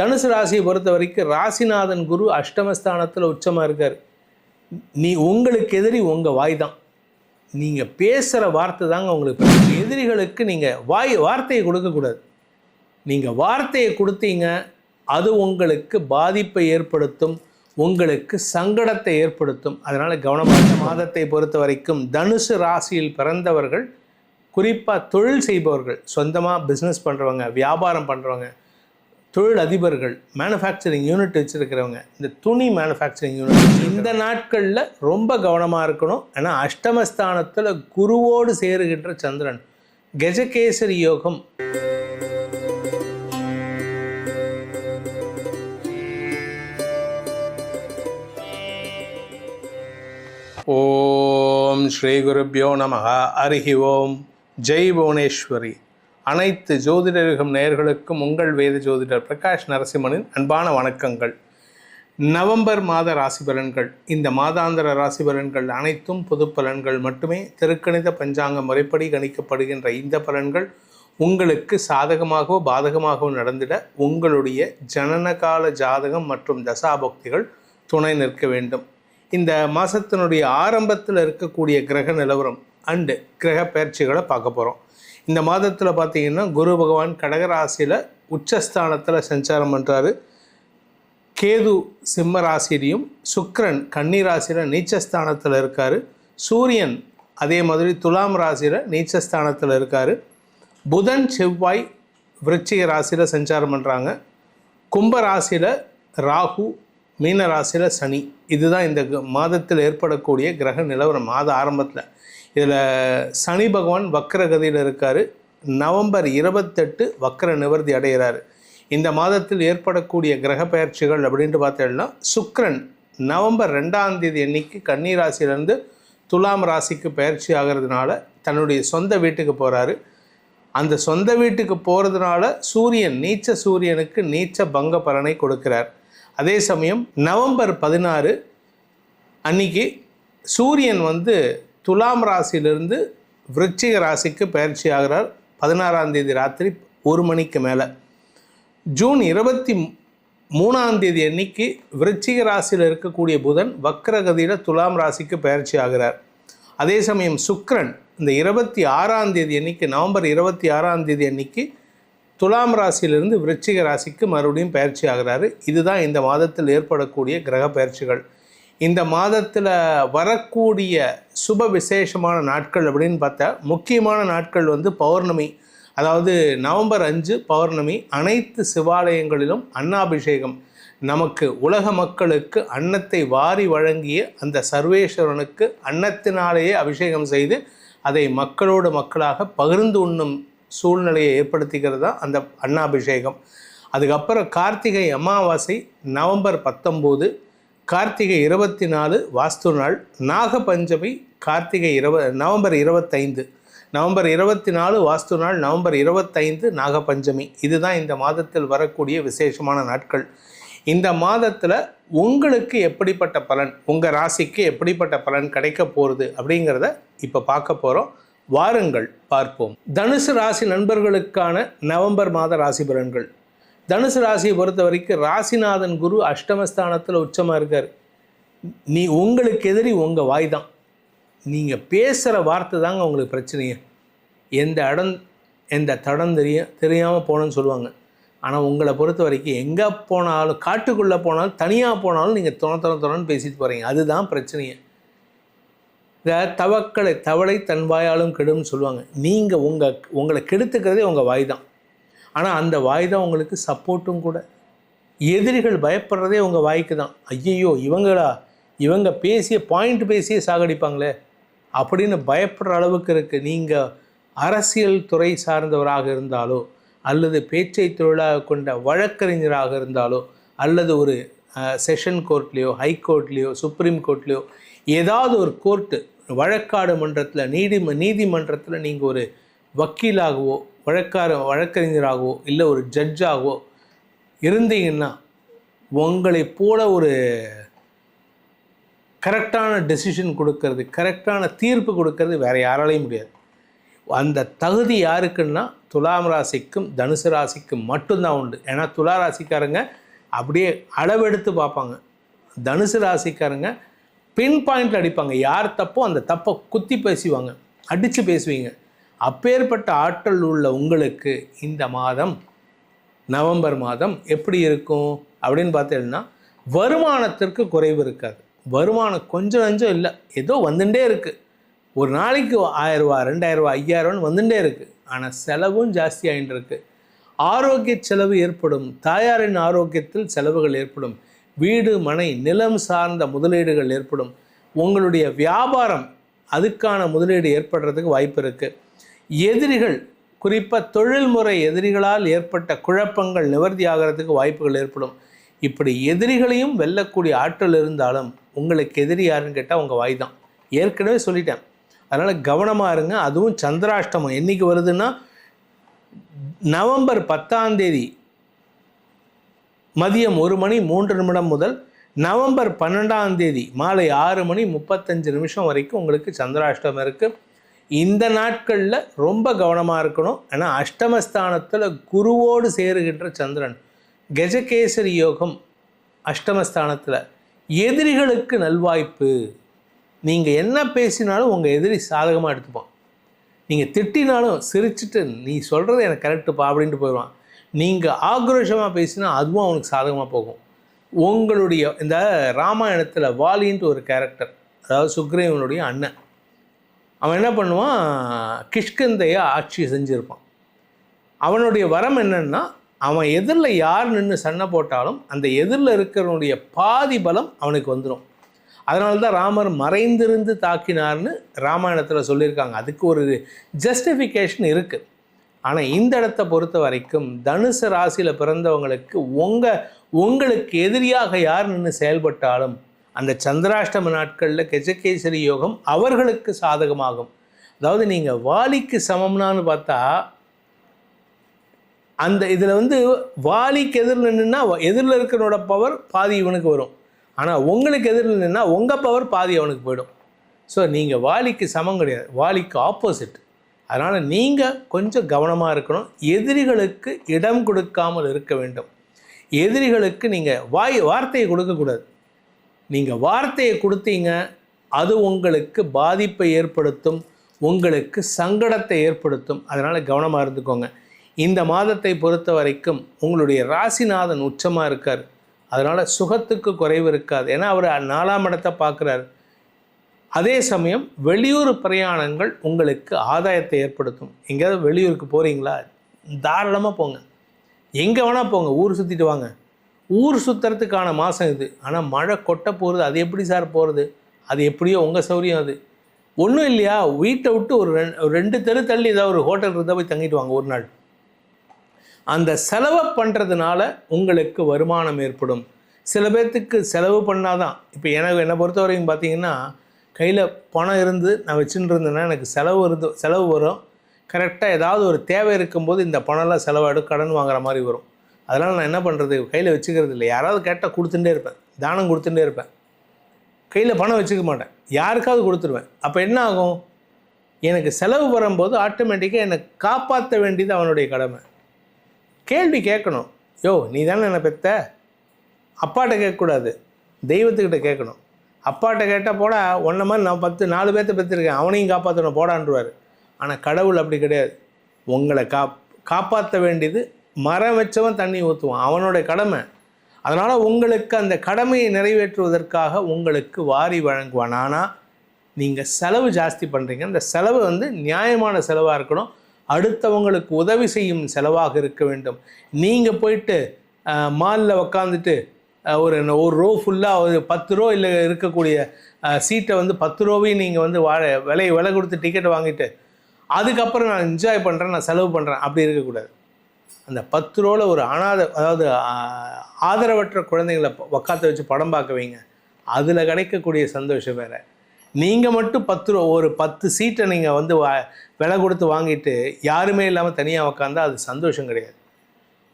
தனுசு ராசியை பொறுத்த வரைக்கும் ராசிநாதன் குரு அஷ்டமஸ்தானத்தில் உச்சமாக இருக்கார். நீ உங்களுக்கு எதிரி உங்கள் வாய் தான். நீங்கள் பேசுகிற வார்த்தை தாங்க உங்களுக்கு எதிரிகளுக்கு நீங்கள் வாய் வார்த்தையை கொடுக்கக்கூடாது நீங்கள் வார்த்தையை கொடுத்தீங்க அது உங்களுக்கு பாதிப்பை ஏற்படுத்தும் உங்களுக்கு சங்கடத்தை ஏற்படுத்தும். அதனால் கவனமாக மாதத்தை பொறுத்த வரைக்கும் தனுசு ராசியில் பிறந்தவர்கள் குறிப்பாக தொழில் செய்பவர்கள் சொந்தமாக பிஸ்னஸ் பண்ணுறவங்க வியாபாரம் பண்ணுறவங்க தொழில் அதிபர்கள் மேனுஃபேக்சரிங் யூனிட் வச்சுருக்கிறவங்க இந்த துணி மேனுஃபேக்சரிங் யூனிட் இந்த நாட்களில் ரொம்ப கவனமாக இருக்கணும். ஏன்னா அஷ்டமஸ்தானத்தில் குருவோடு சேருகின்ற சந்திரன் கஜகேசரி யோகம். ஓம் ஸ்ரீ குருப்பியோ நம அருகி ஓம் ஜெய் புவனேஸ்வரி. அனைத்து ஜோதிடர்கள் நேயர்களுக்கும் உங்கள் வேத ஜோதிடர் பிரகாஷ் நரசிம்மனின் அன்பான வணக்கங்கள். நவம்பர் மாத ராசி பலன்கள். இந்த மாதாந்திர ராசி பலன்கள் அனைத்தும் பொது பலன்கள் மட்டுமே. திருக்கணித பஞ்சாங்க முறைப்படி கணிக்கப்படுகின்ற இந்த பலன்கள் உங்களுக்கு சாதகமாகவோ பாதகமாகவோ நடந்திட உங்களுடைய ஜனனகால ஜாதகம் மற்றும் தசாபக்திகள் துணை நிற்க வேண்டும். இந்த மாதத்தினுடைய ஆரம்பத்தில் இருக்கக்கூடிய கிரக நிலவரம் அண்டு கிரக பயிற்சிகளை பார்க்க போகிறோம் இந்த மாதத்தில் பார்த்தீங்கன்னா குரு பகவான் கடகராசியில் உச்சஸ்தானத்தில் சஞ்சாரம் பண்ணுறாரு கேது சிம்ம ராசிலையும் சுக்கிரன் கன்னி ராசியில் நீச்சஸ்தானத்தில் இருக்கார். சூரியன் அதே மாதிரி துலாம் ராசியில் நீச்சஸ்தானத்தில் இருக்கார். புதன் செவ்வாய் விருச்சிக ராசியில் சஞ்சாரம் பண்ணுறாங்க கும்ப ராசியில் ராகு மீன ராசியில் சனி. இதுதான் இந்த க- மாதத்தில் ஏற்படக்கூடிய கிரக நிலவரம் மாத ஆரம்பத்தில். இதில் சனி பகவான் வக்கரகதியில் இருக்கார். நவம்பர் இருபத்தெட்டு வக்கர நிவர்த்தி அடைகிறார் இந்த மாதத்தில் ஏற்படக்கூடிய கிரக பயிற்சிகள் அப்படின்ட்டு பார்த்தோம்னா சுக்ரன் நவம்பர் ரெண்டாம் தேதி அன்னைக்கு கன்னி ராசியிலேருந்து துலாம் ராசிக்கு பயிற்சி ஆகிறதுனால தன்னுடைய சொந்த வீட்டுக்கு போகிறாரு அந்த சொந்த வீட்டுக்கு போகிறதுனால சூரியன் நீச்ச சூரியனுக்கு நீச்ச பங்க பலனை கொடுக்கிறார். அதே சமயம் நவம்பர் பதினாறு அன்னைக்கு சூரியன் வந்து துலாம் ராசியிலிருந்து விருச்சிக ராசிக்கு பயிற்சி ஆகிறார். பதினாறாம் தேதி ராத்திரி ஒரு மணிக்கு மேலே. ஜூன் இருபத்தி மூணாம் தேதி அன்னைக்கு விருச்சிக ராசியில் இருக்கக்கூடிய புதன் வக்ரகதியில் துலாம் ராசிக்கு பயிற்சி ஆகிறார். அதே சமயம் சுக்ரன் இந்த இருபத்தி ஆறாம் தேதி அன்னைக்கு நவம்பர் இருபத்தி ஆறாம் தேதி அன்னைக்கு துலாம் ராசியிலிருந்து விருச்சிக ராசிக்கு மறுபடியும் பயிற்சி ஆகிறாரு. இதுதான் இந்த மாதத்தில் ஏற்படக்கூடிய கிரக பயிற்சிகள். இந்த மாதத்தில் வரக்கூடிய சுப விசேஷமான நாட்கள் அப்படின்னு பார்த்தா முக்கியமான நாட்கள் வந்து பௌர்ணமி. அதாவது நவம்பர் அஞ்சு பௌர்ணமி அனைத்து சிவாலயங்களிலும் அன்னாபிஷேகம். நமக்கு உலக மக்களுக்கு அன்னத்தை வாரி வழங்கிய அந்த சர்வேஸ்வரனுக்கு அன்னத்தினாலேயே அபிஷேகம் செய்து அதை மக்களோடு மக்களாக பகிர்ந்து உண்ணும் சூழ்நிலையை ஏற்படுத்திக்கிறது தான் அந்த அன்னாபிஷேகம். அதுக்கப்புறம் கார்த்திகை அமாவாசை நவம்பர் பத்தொம்போது கார்த்திகை இருபத்தி நாலு வாஸ்து நாள் நாகபஞ்சமி கார்த்திகை இருவ நவம்பர் இருபத்தைந்து நவம்பர் இருபத்தி நாலு வாஸ்து நாள் நவம்பர் இருபத்தைந்து நாகபஞ்சமி. இதுதான் இந்த மாதத்தில் வரக்கூடிய விசேஷமான நாட்கள். இந்த மாதத்தில் உங்களுக்கு எப்படிப்பட்ட பலன் உங்கள் ராசிக்கு எப்படிப்பட்ட பலன் கிடைக்க போகிறது அப்படிங்கிறத இப்போ பார்க்க போகிறோம் வாருங்கள் பார்ப்போம். தனுசு ராசி நண்பர்களுக்கான நவம்பர் மாத ராசி பலன்கள். தனுசு ராசியை பொறுத்த வரைக்கும் ராசிநாதன் குரு அஷ்டமஸ்தானத்தில் உச்சமாக இருக்கார். நீ உங்களுக்கு எதிரி உங்கள் வாய் தான் நீங்கள் பேசுகிற வார்த்தை தாங்க உங்களுக்கு பிரச்சனையே. எந்த இடம் எந்த தடம் தெரியும் தெரியாமல் போகணும்னு சொல்லுவாங்க. ஆனால் உங்களை பொறுத்த வரைக்கும் எங்கே போனாலும் காட்டுக்குள்ளே போனாலும் தனியாக போனாலும் நீங்கள் துணை துணை தொணன்னு பேசிட்டு போகிறீங்க அதுதான் பிரச்சனையே. இந்த தவக்களை தவளை தன் வாயாலும் கெடும்னு சொல்லுவாங்க. நீங்கள் உங்கள் உங்களை கெடுத்துக்கிறதே உங்கள் வாய் தான். ஆனால் அந்த வாய் தான் உங்களுக்கு சப்போர்ட்டும் கூட. எதிரிகள் பயப்படுறதே உங்கள் வாய்க்கு தான். ஐயையோ இவங்களா? இவங்க பேசிய பாயிண்ட் பேசியே சாகடிப்பாங்களே? அப்படின்னு பயப்படுற அளவுக்கு இருக்குது நீங்கள் அரசியல் துறை சார்ந்தவராக இருந்தாலோ அல்லது பேச்சை தொழிலாக கொண்ட வழக்கறிஞராக இருந்தாலோ அல்லது ஒரு செஷன் கோர்ட்லேயோ ஹைகோர்ட்லேயோ சுப்ரீம் கோர்ட்லேயோ ஏதாவது ஒரு கோர்ட்டு வழக்காடு மன்றத்தில் நீதி நீதிமன்றத்தில் நீங்கள் ஒரு வக்கீலாகவோ வழக்கார வழக்கறிஞராகவோ இல்லை ஒரு ஜட்ஜாகவோ இருந்தீங்கன்னா உங்களை போல ஒரு கரெக்டான டெசிஷன் கொடுக்கறது கரெக்டான தீர்ப்பு கொடுக்கறது வேறு யாராலையும் முடியாது. அந்த தகுதி யாருக்குன்னா துலாம் ராசிக்கும் தனுசு ராசிக்கும் மட்டும்தான் உண்டு. ஏன்னா துலா ராசிக்காரங்க அப்படியே அளவெடுத்து பார்ப்பாங்க. தனுசு ராசிக்காரங்க பின் பாயிண்ட் அடிப்பாங்க. யார் தப்போ அந்த தப்பை குத்தி பேசுவாங்க. அடித்து பேசுவீங்க. அப்பேற்பட்ட ஆற்றல் உள்ள உங்களுக்கு இந்த மாதம் நவம்பர் மாதம் எப்படி இருக்கும்? அப்படின்னு பார்த்தீங்கன்னா வருமானத்திற்கு குறைவு இருக்காது. வருமானம் கொஞ்சம் கொஞ்சம் இல்லை. ஏதோ வந்துட்டே இருக்குது ஒரு நாளைக்கு ஆயிரரூவா ரெண்டாயிரரூவா ஐயாயிரரூவான்னு வந்துட்டே இருக்குது ஆனால் செலவும் ஜாஸ்தி ஆகிட்டு இருக்கு. ஆரோக்கிய செலவு ஏற்படும். தாயாரின் ஆரோக்கியத்தில் செலவுகள் ஏற்படும். வீடு மனை நிலம் சார்ந்த முதலீடுகள் ஏற்படும். உங்களுடைய வியாபாரம் அதுக்கான முதலீடு ஏற்படுறதுக்கு வாய்ப்பு இருக்குது எதிரிகள் குறிப்பாக தொழில்முறை எதிரிகளால் ஏற்பட்ட குழப்பங்கள் நிவர்த்தி ஆகிறதுக்கு வாய்ப்புகள் ஏற்படும். இப்படி எதிரிகளையும் வெல்லக்கூடிய ஆற்றல் இருந்தாலும் உங்களுக்கு எதிரி யாருன்னு கேட்டால் உங்கள் வாய் தான். ஏற்கனவே சொல்லிட்டேன். அதனால் கவனமாக இருங்க. அதுவும் சந்திராஷ்டமம். என்றைக்கு வருதுன்னா நவம்பர் பத்தாம் தேதி மதியம் ஒரு மணி மூன்று நிமிடம் முதல் நவம்பர் பன்னெண்டாம் தேதி மாலை ஆறு மணி முப்பத்தஞ்சு நிமிஷம் வரைக்கும் உங்களுக்கு சந்திராஷ்டமம் இருக்குது இந்த நாட்களில் ரொம்ப கவனமாக இருக்கணும். ஏன்னா அஷ்டமஸ்தானத்தில் குருவோடு சேருகின்ற சந்திரன் கஜகேசரி யோகம் அஷ்டமஸ்தானத்தில். எதிரிகளுக்கு நல்வாய்ப்பு. நீங்கள் என்ன பேசினாலும் உங்கள் எதிரி சாதகமாக எடுத்துப்பான். நீங்கள் திட்டினாலும் சிரிச்சிட்டு நீ சொல்கிறது எனக்கு கரெக்டுப்பா அப்படின்ட்டு போயிடுவான். நீங்கள் ஆக்ரோஷமாக பேசினா அதுவும் அவனுக்கு சாதகமாக போகும். உங்களுடைய இந்த ராமாயணத்தில் வாலின்ட்டு ஒரு கேரக்டர் அதாவது சுக்ரீவனுடைய அண்ணன் அவன் என்ன பண்ணுவான்? கிஷ்கந்தையை ஆட்சி செஞ்சுருப்பான். அவனுடைய வரம் என்னென்னா அவன் எதிரில் யார் நின்று சண்டை போட்டாலும் அந்த எதிரில் இருக்கிறவனுடைய பாதி பலம் அவனுக்கு வந்துடும் அதனால தான் ராமர் மறைந்திருந்து தாக்கினார்னு ராமாயணத்தில் சொல்லியிருக்காங்க. அதுக்கு ஒரு ஜஸ்டிஃபிகேஷன் இருக்குது ஆனால் இந்த இடத்த பொறுத்த வரைக்கும் தனுசு ராசியில் பிறந்தவங்களுக்கு உங்கள் உங்களுக்கு எதிரியாக யார் நின்று செயல்பட்டாலும் அந்த சந்திராஷ்டம நாட்களில் கெஜகேசரி யோகம் அவர்களுக்கு சாதகமாகும். அதாவது நீங்கள் வாலிக்கு சமம்னான்னு பார்த்தா அந்த இதில் வந்து வாலிக்கு எதிரில் நின்றுன்னா எதிரில் இருக்கிறனோட பவர் பாதி இவனுக்கு வரும். ஆனால் உங்களுக்கு எதிரில் நின்றுன்னா உங்கள் பவர் பாதி அவனுக்கு போயிடும். ஸோ நீங்கள் வாலிக்கு சமம் கிடையாது. வாலிக்கு ஆப்போசிட் அதனால் நீங்கள் கொஞ்சம் கவனமாக இருக்கணும். எதிரிகளுக்கு இடம் கொடுக்காமல் இருக்க வேண்டும். எதிரிகளுக்கு நீங்கள் வாய் வார்த்தையை கொடுக்கக்கூடாது நீங்கள் வார்த்தையை கொடுத்தீங்க அது உங்களுக்கு பாதிப்பை ஏற்படுத்தும் உங்களுக்கு சங்கடத்தை ஏற்படுத்தும். அதனால் கவனமாக இருந்துக்கோங்க. இந்த மாதத்தை பொறுத்த வரைக்கும் உங்களுடைய ராசிநாதன் உச்சமாக இருக்கார். அதனால் சுகத்துக்கு குறைவு இருக்காது. ஏன்னா அவர் நாலாம் இடத்தை பார்க்குறாரு. அதே சமயம் வெளியூர் பிரயாணங்கள் உங்களுக்கு ஆதாயத்தை ஏற்படுத்தும். எங்கேயாவது வெளியூருக்கு போகிறீங்களா தாராளமாக போங்க. எங்கே வேணால் போங்க. ஊர் சுற்றிட்டு வாங்க. ஊர் சுற்றுறதுக்கான மாதம் இது. ஆனால் மழை கொட்ட போகிறது அது எப்படி சார் போகிறது அது எப்படியோ உங்கள் சௌரியம் அது. ஒன்றும் இல்லையா? வீட்டை விட்டு ஒரு ரெண்டு ஒரு ரெண்டு தெரு தள்ளி ஏதாவது ஒரு ஹோட்டல் இருந்தால் போய் தங்கிட்டு வாங்க ஒரு நாள். அந்த செலவை பண்ணுறதுனால உங்களுக்கு வருமானம் ஏற்படும். சில பேர்த்துக்கு செலவு பண்ணாதான். இப்போ எனக்கு என்னை பொறுத்த வரைக்கும் பார்த்தீங்கன்னா கையில் பணம் இருந்து நான் வச்சுட்டு இருந்தேன்னா எனக்கு செலவு இருந்து செலவு வரும். கரெக்டாக ஏதாவது ஒரு தேவை இருக்கும்போது இந்த பணம்லாம் செலவாயிடும் கடன் வாங்குற மாதிரி வரும். அதனால் நான் என்ன பண்ணுறது கையில் வச்சுக்கிறது இல்லை. யாராவது கேட்டால் கொடுத்துட்டே இருப்பேன். தானம் கொடுத்துட்டே இருப்பேன். கையில் பணம் வச்சுக்க மாட்டேன். யாருக்காவது கொடுத்துருவேன். அப்போ என்ன ஆகும்? எனக்கு செலவு வரும்போது ஆட்டோமேட்டிக்காக என்னை காப்பாற்ற வேண்டியது அவனுடைய கடமை. கேள்வி கேட்கணும். யோ நீ தானே என்னை பெத்த? அப்பாட்ட கேட்கக்கூடாது. தெய்வத்துக்கிட்ட கேட்கணும். அப்பாட்ட கேட்டால் போடா ஒன்றை மாதிரி நான் பத்து நாலு பேர்த்த பெற்றிருக்கேன் அவனையும் காப்பாற்றணும் போடான்றுவார். ஆனால் கடவுள் அப்படி கிடையாது. உங்களை காப் காப்பாற்ற வேண்டியது மரம் வச்சவன் தண்ணி ஊற்றுவான் அவனோட கடமை. அதனால் உங்களுக்கு அந்த கடமையை நிறைவேற்றுவதற்காக உங்களுக்கு வாரி வழங்குவான். ஆனால் நீங்கள் செலவு ஜாஸ்தி பண்ணுறீங்க அந்த செலவு வந்து நியாயமான செலவாக இருக்கணும். அடுத்தவங்களுக்கு உதவி செய்யும் செலவாக இருக்க வேண்டும். நீங்கள் போயிட்டு மாலில் உக்காந்துட்டு ஒரு ஒரு ரோ ஃபுல்லாக ஒரு பத்து ரூபா இல்லை இருக்கக்கூடிய சீட்டை வந்து பத்து ரூபாயும் நீங்கள் வந்து வாழ விலை விலை கொடுத்து டிக்கெட் வாங்கிட்டு அதுக்கப்புறம் நான் என்ஜாய் பண்ணுறேன் நான் செலவு பண்ணுறேன் அப்படி இருக்கக்கூடாது. அந்த பத்து ரூபாவில் ஒரு அனாத அதாவது ஆதரவற்ற குழந்தைங்களை உக்காத்த வச்சு படம் பார்க்க வைங்க அதில் கிடைக்கக்கூடிய சந்தோஷம் வேறு. நீங்கள் மட்டும் பத்து ரூபா ஒரு பத்து சீட்டை நீங்கள் வந்து வா விலை கொடுத்து வாங்கிட்டு யாருமே இல்லாமல் தனியாக உக்காந்தா அது சந்தோஷம் கிடையாது.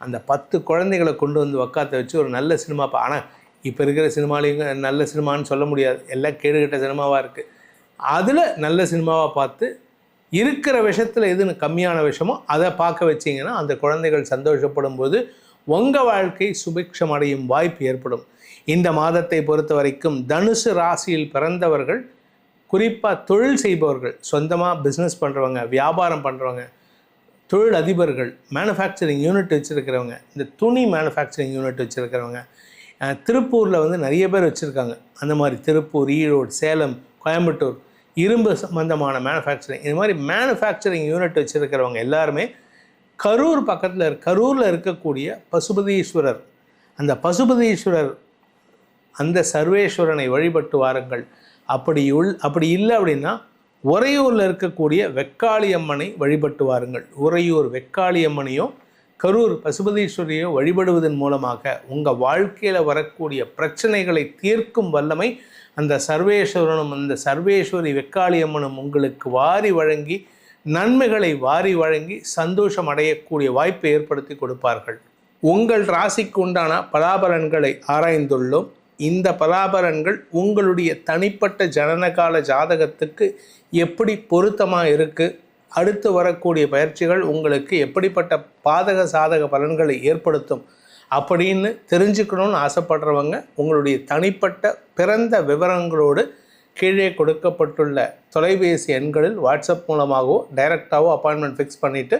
அந்த பத்து குழந்தைகளை கொண்டு வந்து உக்காத்த வச்சு ஒரு நல்ல சினிமா பா ஆனால் இப்போ இருக்கிற சினிமாலையும் நல்ல சினிமான்னு சொல்ல முடியாது. எல்லாம் கேடுகட்ட சினிமாவாக இருக்குது அதில் நல்ல சினிமாவாக பார்த்து இருக்கிற விஷயத்தில் எதுன்னு கம்மியான விஷயமோ அதை பார்க்க வச்சிங்கன்னா அந்த குழந்தைகள் சந்தோஷப்படும் போது உங்கள் வாழ்க்கை சுபிக்ஷம் அடையும் வாய்ப்பு ஏற்படும். இந்த மாதத்தை பொறுத்த வரைக்கும் தனுசு ராசியில் பிறந்தவர்கள் குறிப்பாக தொழில் செய்பவர்கள் சொந்தமாக பிஸ்னஸ் பண்ணுறவங்க வியாபாரம் பண்ணுறவங்க தொழில் அதிபர்கள் மேனுஃபேக்சரிங் யூனிட் வச்சுருக்கிறவங்க இந்த துணி மேனுஃபேக்சரிங் யூனிட் வச்சுருக்கிறவங்க திருப்பூரில் வந்து நிறைய பேர் வச்சுருக்காங்க. அந்த மாதிரி திருப்பூர் ஈரோடு சேலம் கோயம்புத்தூர் இரும்பு சம்பந்தமான மேனுஃபேக்சரிங் இது மாதிரி மேனுஃபேக்சரிங் யூனிட் வச்சுருக்கிறவங்க எல்லாருமே கரூர் பக்கத்தில் இருக்க கரூரில் இருக்கக்கூடிய பசுபதீஸ்வரர். அந்த பசுபதீஸ்வரர் அந்த சர்வேஸ்வரனை வழிபட்டு வாருங்கள். அப்படி உள் அப்படி இல்லை அப்படின்னா உறையூரில் இருக்கக்கூடிய வெக்காளியம்மனை வழிபட்டு வாருங்கள். உறையூர் வெக்காளியம்மனையோ கரூர் பசுபதீஸ்வரியோ வழிபடுவதன் மூலமாக உங்கள் வாழ்க்கையில் வரக்கூடிய பிரச்சனைகளை தீர்க்கும் வல்லமை அந்த சர்வேஸ்வரனும் அந்த சர்வேஸ்வரி வெக்காளியம்மனும் உங்களுக்கு வாரி வழங்கி நன்மைகளை வாரி வழங்கி சந்தோஷம் அடையக்கூடிய வாய்ப்பை ஏற்படுத்தி கொடுப்பார்கள். உங்கள் ராசிக்கு உண்டான பலாபலன்களை ஆராய்ந்துள்ளோம். இந்த பலாபலன்கள் உங்களுடைய தனிப்பட்ட ஜனனகால ஜாதகத்துக்கு எப்படி பொருத்தமாக இருக்குது அடுத்து வரக்கூடிய பயிற்சிகள் உங்களுக்கு எப்படிப்பட்ட பாதக சாதக பலன்களை ஏற்படுத்தும் அப்படின்னு தெரிஞ்சுக்கணும்னு ஆசைப்படுறவங்க உங்களுடைய தனிப்பட்ட பிறந்த விவரங்களோடு கீழே கொடுக்கப்பட்டுள்ள தொலைபேசி எண்களில் வாட்ஸ்அப் மூலமாகவோ டைரெக்டாகவோ அப்பாயின்மெண்ட் ஃபிக்ஸ் பண்ணிவிட்டு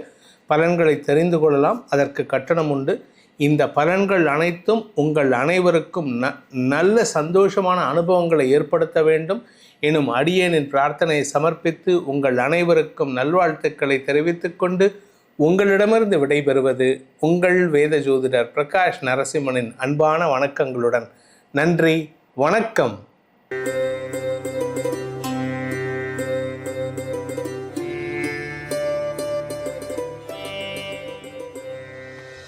பலன்களை தெரிந்து கொள்ளலாம். அதற்கு கட்டணம் உண்டு. இந்த பலன்கள் அனைத்தும் உங்கள் அனைவருக்கும் ந நல்ல சந்தோஷமான அனுபவங்களை ஏற்படுத்த வேண்டும். எனும் அடியேனின் பிரார்த்தனையை சமர்ப்பித்து உங்கள் அனைவருக்கும் நல்வாழ்த்துக்களை தெரிவித்துக்கொண்டு உங்களிடமிருந்து விடைபெறுவது உங்கள் வேத ஜோதிடர் பிரகாஷ் நரசிம்மனின் அன்பான வணக்கங்களுடன். நன்றி வணக்கம்.